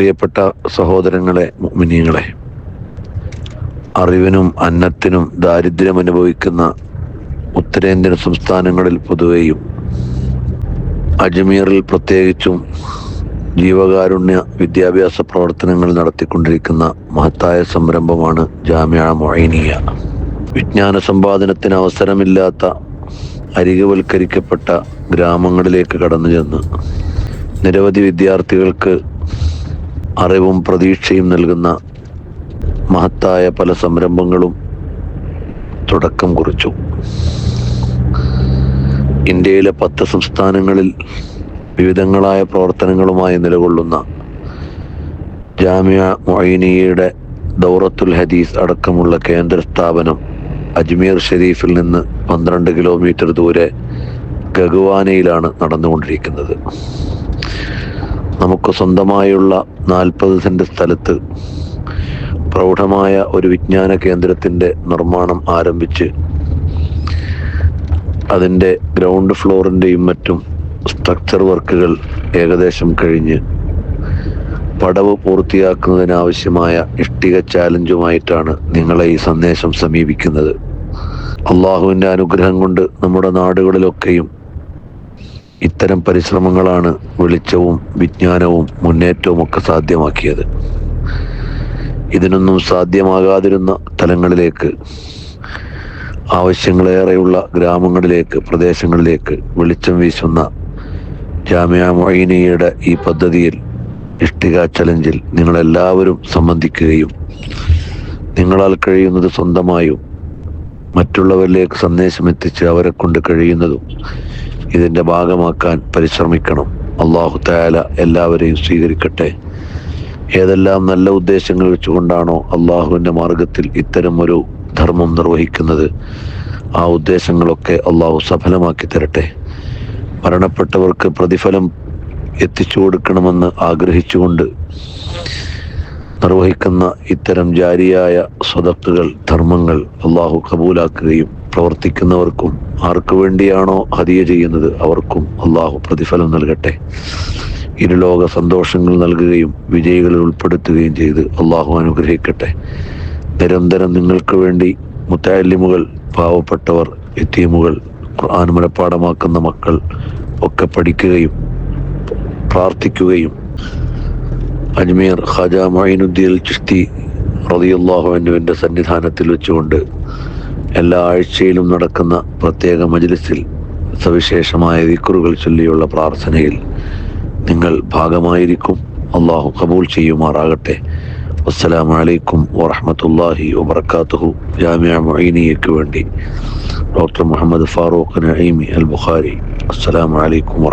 പ്രിയപ്പെട്ട സഹോദരങ്ങളെ മുഅ്മിനീങ്ങളെ അറിവിനും അന്നത്തിനും ദാരിദ്ര്യം അനുഭവിക്കുന്ന ഉത്തരേന്ത്യൻ സംസ്ഥാനങ്ങളിൽ പൊതുവെയും അജ്മീറിൽ പ്രത്യേകിച്ചും ജീവകാരുണ്യ വിദ്യാഭ്യാസ പ്രവർത്തനങ്ങൾ നടത്തിക്കൊണ്ടിരിക്കുന്ന മഹത്തായ സംരംഭമാണ് ജാമ്യ മൊയ്നിയ. വിജ്ഞാന സമ്പാദനത്തിന് അവസരമില്ലാത്ത അരികവൽക്കരിക്കപ്പെട്ട ഗ്രാമങ്ങളിലേക്ക് കടന്നു ചെന്ന് നിരവധി വിദ്യാർത്ഥികൾക്ക് അറിവും പ്രതീക്ഷയും നൽകുന്ന മഹത്തായ പല സംരംഭങ്ങളും തുടക്കം കുറിച്ചു. ഇന്ത്യയിലെ പത്ത് സംസ്ഥാനങ്ങളിൽ വിവിധങ്ങളായ പ്രവർത്തനങ്ങളുമായി നിലകൊള്ളുന്ന ജാമ്യ മൊയ്നിയയുടെ ദൗറത്തുൽ ഹദീസ് അടക്കമുള്ള കേന്ദ്ര സ്ഥാപനം അജ്മീർ ഷെരീഫിൽ നിന്ന് പന്ത്രണ്ട് കിലോമീറ്റർ ദൂരെ ഗഗുവാനയിലാണ് നടന്നുകൊണ്ടിരിക്കുന്നത്. നമുക്ക് സ്വന്തമായുള്ള നാൽപ്പത് സെന്റ് സ്ഥലത്ത് പ്രൗഢമായ ഒരു വിജ്ഞാന കേന്ദ്രത്തിന്റെ നിർമ്മാണം ആരംഭിച്ച് അതിന്റെ ഗ്രൗണ്ട് ഫ്ലോറിന്റെയും മറ്റും സ്ട്രക്ചർ വർക്കുകൾ ഏകദേശം കഴിഞ്ഞ് പടവ് പൂർത്തിയാക്കുന്നതിനാവശ്യമായ ഇഷ്ടിക ചാലഞ്ചുമായിട്ടാണ് നിങ്ങളെ ഈ സന്ദേശം സമീപിക്കുന്നത്. അള്ളാഹുവിന്റെ അനുഗ്രഹം കൊണ്ട് നമ്മുടെ നാടുകളിലൊക്കെയും ഇത്തരം പരിശ്രമങ്ങളാണ് വെളിച്ചവും വിജ്ഞാനവും മുന്നേറ്റവും ഒക്കെ സാധ്യമാക്കിയത്. ഇതിനൊന്നും സാധ്യമാകാതിരുന്ന തലങ്ങളിലേക്ക് ആവശ്യങ്ങളേറെയുള്ള ഗ്രാമങ്ങളിലേക്ക് പ്രദേശങ്ങളിലേക്ക് വെളിച്ചം വീശുന്ന ജാമ്യ മൊയ്നിയുടെ ഈ പദ്ധതിയിൽ ഇഷ്ടിക ചലഞ്ചിൽ നിങ്ങളെല്ലാവരും സംബന്ധിക്കുകയും നിങ്ങളാൽ കഴിയുന്നത് സ്വന്തമായും മറ്റുള്ളവരിലേക്ക് സന്ദേശം എത്തിച്ച് അവരെ കൊണ്ട് കഴിയുന്നതും ഇതിന്റെ ഭാഗമാക്കാൻ പരിശ്രമിക്കണം. അള്ളാഹു തായാല എല്ലാവരെയും സ്വീകരിക്കട്ടെ. ഏതെല്ലാം നല്ല ഉദ്ദേശങ്ങൾ വെച്ചുകൊണ്ടാണോ അള്ളാഹുവിന്റെ മാർഗത്തിൽ ഇത്തരം ഒരു ധർമ്മം നിർവഹിക്കുന്നത്? ആ ഉദ്ദേശങ്ങളൊക്കെ അള്ളാഹു സഫലമാക്കി തരട്ടെ. മരണപ്പെട്ടവർക്ക് പ്രതിഫലം എത്തിച്ചു കൊടുക്കണമെന്ന് ആഗ്രഹിച്ചുകൊണ്ട് നിർവഹിക്കുന്ന ഇത്തരം ജാരിയായ സ്വതക്കുകൾ ധർമ്മങ്ങൾ അള്ളാഹു കബൂലാക്കുകയും പ്രവർത്തിക്കുന്നവർക്കും ആർക്കു വേണ്ടിയാണോ ഹതിയ ചെയ്യുന്നത് അവർക്കും അള്ളാഹു പ്രതിഫലം നൽകട്ടെ. ഇരുലോക സന്തോഷങ്ങൾ നൽകുകയും വിജയികളിൽ ഉൾപ്പെടുത്തുകയും ചെയ്ത് അള്ളാഹു അനുഗ്രഹിക്കട്ടെ. നിരന്തരം നിങ്ങൾക്ക് വേണ്ടി മുത്താലിമുകൾ പാവപ്പെട്ടവർ എത്തീമുകൾ ഖുർആൻ മക്കൾ ഒക്കെ പഠിക്കുകയും പ്രാർത്ഥിക്കുകയും അജ്മീർ ഖാജ മൊയിനുദ്ദീൻ ചിഷ്തി റതിയുല്ലാഹുവിന്റെ സന്നിധാനത്തിൽ വെച്ചുകൊണ്ട് എല്ലാ ആഴ്ചയിലും നടക്കുന്ന പ്രത്യേക മജ്ലിസിൽ സവിശേഷമായ വിക്കുറുകൾ ചൊല്ലിയുള്ള പ്രാർത്ഥനയിൽ നിങ്ങൾ ഭാഗമായിരിക്കും. അള്ളാഹു കബൂൽ ചെയ്യുമാറാകട്ടെ. അസ്സലാമു അലൈക്കും വറഹമത്തല്ലാഹി വബർക്കാത്തുഹു ജാമ്യ വേണ്ടി ഡോക്ടർ മുഹമ്മദ് ഫാറൂഖ് നഈമി അൽ ബുഖാരി അസ്സലാമു അലൈക്കും